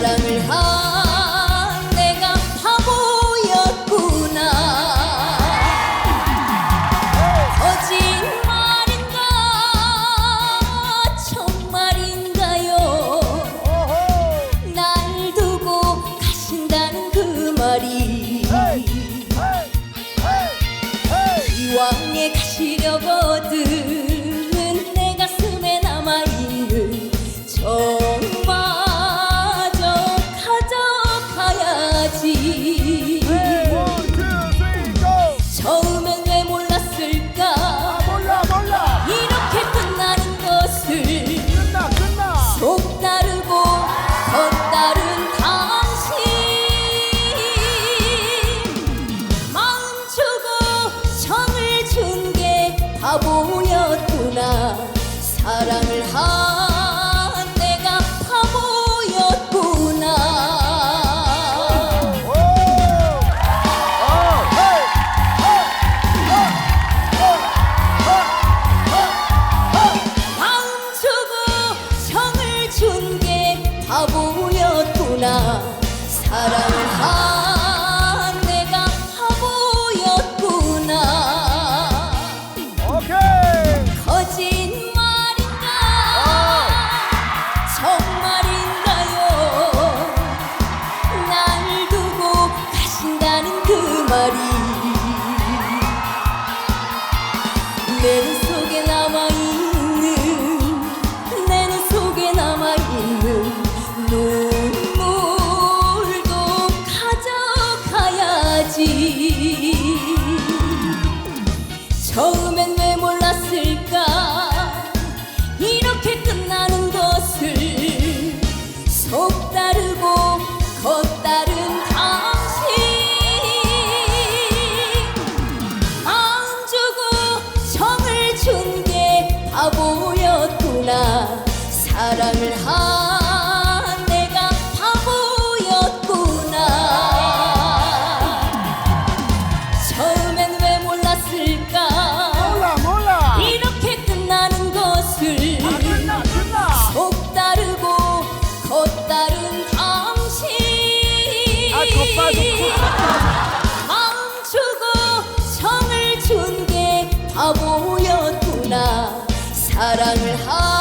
사랑을 한 가져가야지 처음엔 왜 몰랐을까? 이렇게 끝나는 것을 속 다르고 겉 다른 당신. 마음 주고 정을 준 게 바보였구나. 사랑을 한 사랑 가져가야지. 처음엔 왜 몰랐을까? 이렇게 끝나는 것을 속 다르고 겉 다른 당신. 마음 주고 정을 준 게 바보였구나. 사랑을 한 모였구나. 사랑을 하